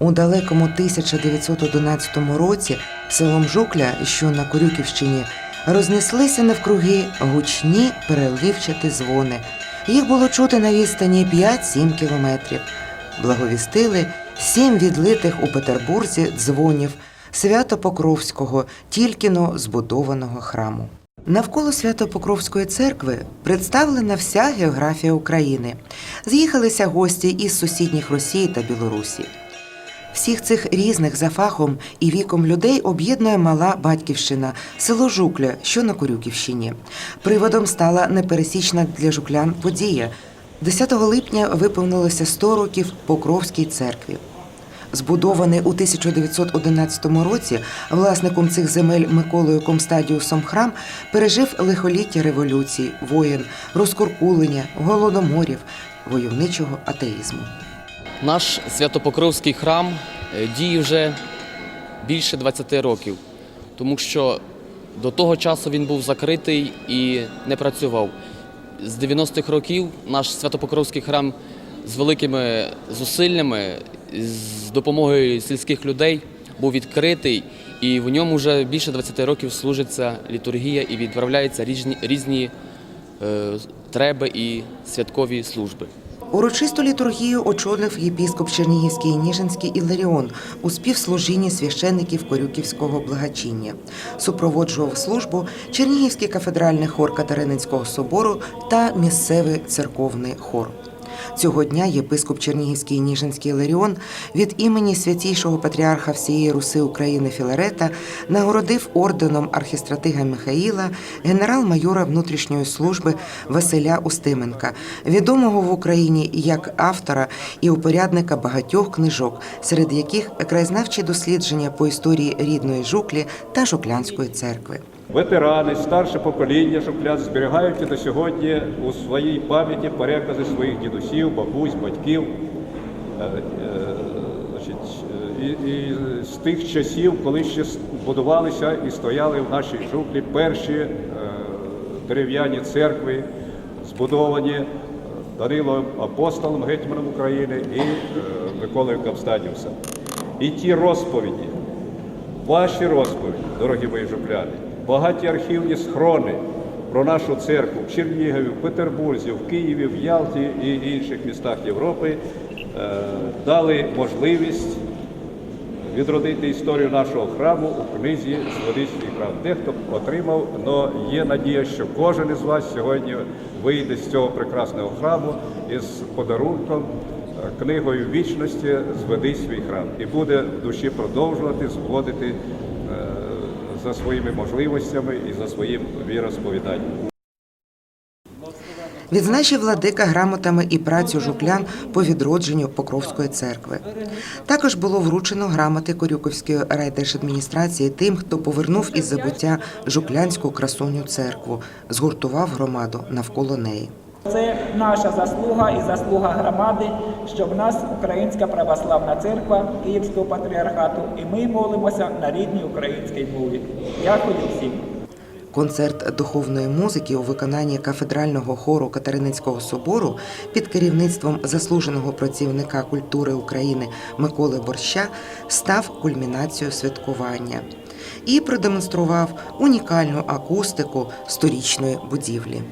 У далекому 1911 році селом Жукля, що на Корюківщині, рознеслися навкруги гучні переливчаті дзвони. Їх було чути на відстані 5-7 кілометрів. Благовістили сім відлитих у Петербурзі дзвонів Свято-Покровського, тільки-но збудованого храму. Навколо Свято-Покровської церкви представлена вся географія України. З'їхалися гості із сусідніх Росії та Білорусі. Всіх цих різних за фахом і віком людей об'єднує мала батьківщина, село Жукля, що на Корюківщині. Приводом стала непересічна для жуклян подія. 10 липня виповнилося 100 років Покровській церкві. Збудований у 1911 році власником цих земель Миколою Комстадіусом храм пережив лихоліття революції, воєн, розкуркулення, голодоморів, войовничого атеїзму. Наш Святопокровський храм е, діє вже більше 20 років, тому що до того часу він був закритий і не працював. З 90-х років наш Святопокровський храм з великими зусиллями, з допомогою сільських людей був відкритий, і в ньому вже більше 20 років служиться літургія і відправляються різні, різні е, треби і святкові служби. Урочисту літургію очолив єпіскоп Чернігівський і Ніжинський Іларіон у співслужінні священників Корюківського благочиння. Супроводжував службу Чернігівський кафедральний хор Катерининського собору та місцевий церковний хор. Цього дня єпископ Чернігівський Ніжинський Іларіон від імені святійшого патріарха всієї Руси України Філарета нагородив орденом архістратига Михаїла генерал-майора внутрішньої служби Василя Устименка, відомого в Україні як автора і упорядника багатьох книжок, серед яких краєзнавчі дослідження по історії рідної жуклі та Жуклянської церкви. Ветерани, старше покоління жуклян зберігають і до сьогодні у своїй пам'яті перекази своїх дідусів, бабусь, батьків. Е, е, е, І, і з тих часів, коли ще будувалися і стояли в нашій жуклі перші дерев'яні церкви, збудовані Данилом Апостолом, гетьманом України і Миколою Кавстадіусом. І ті розповіді, Ваші розповіді, дорогі мої жупляни, багаті архівні схрони про нашу церкву в Чернігові, в Петербурзі, в Києві, в Ялті і інших містах Європи е, дали можливість відродити історію нашого храму у книзі Сводичний храм. Дехто отримав, але є надія, що кожен із вас сьогодні вийде з цього прекрасного храму із подарунком е, книгою вічності зведи свій храм і буде в душі продовжувати зводити за своїми можливостями і за своїм віросповіданням. Відзначив владика грамотами і працю жуклян по відродженню Покровської церкви. Також було вручено грамоти Корюківської райдержадміністрації тим, хто повернув із забуття жуклянську красуню церкву, згуртував громаду навколо неї. Це наша заслуга і заслуга громади, що в нас Українська православна церква Київського патріархату, і ми молимося на рідній українській мові. Дякую всім. Концерт духовної музики у виконанні кафедрального хору Катерининського собору під керівництвом заслуженого працівника культури України Миколи Борща став кульмінацією святкування і продемонстрував унікальну акустику сторічної будівлі.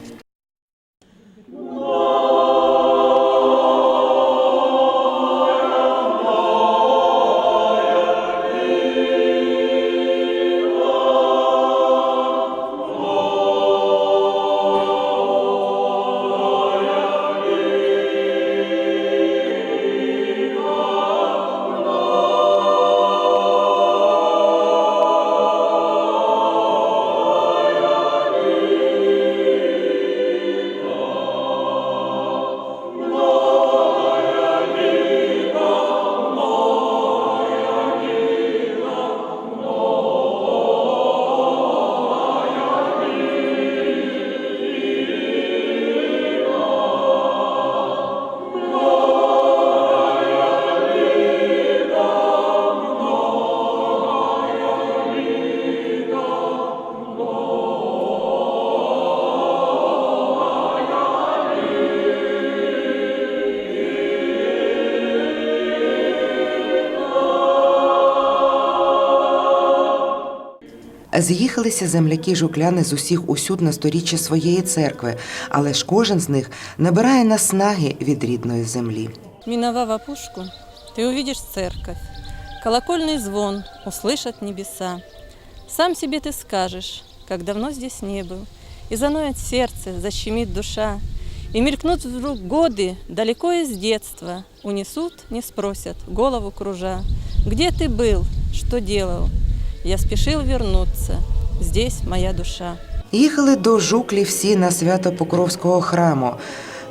З'їхалися земляки жукляни з усіх усюд на сторіччя своєї церкви, але ж кожен з них набирає наснаги від рідної землі. Миновав опушку, ты увидишь церковь. Колокольный звон услышат небеса. Сам себе ты скажешь, как давно здесь не был. И заноет сердце, защемит душа. И мелькнут вдруг годы, далеко из детства. Унесут, не спросят, голову кружа. Где ты был, что делал? Я спешил вернуться, здесь моя душа. Їхали до жуклі всі на свято Покровського храму.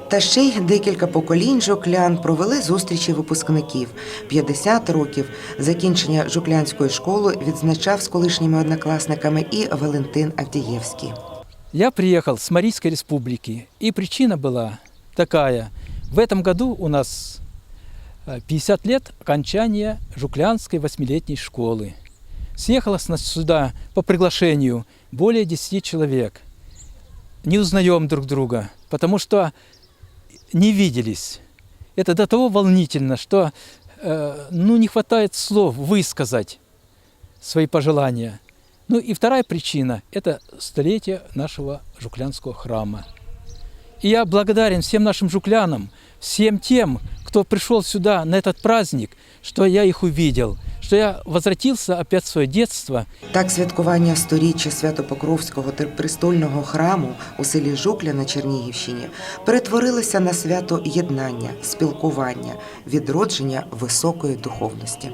Та ще й декілька поколінь жуклян провели зустрічі випускників. 50 років закінчення жуклянської школи відзначав з колишніми однокласниками і Валентин Авдієвський. Я приехал с Марийской республики, и причина была такая. В этом году у нас э, 50 лет окончания Жуклянской восьмилетней школы. Съехалось нас сюда по приглашению более 10 человек. Не узнаем друг друга, потому что не виделись. Это до того волнительно, что э, ну, не хватает слов высказать свои пожелания. Ну и вторая причина – это столетие нашего Жуклянского храма. И я благодарен всем нашим жуклянам, всем тем, кто пришел сюда на этот праздник, что я их увидел, что я возвратился опять в свое детство Так святкування сторіччя Свято-Покровського престольного храму у селі Жукля на Чернігівщині перетворилося на свято єднання, спілкування, відродження високої духовності.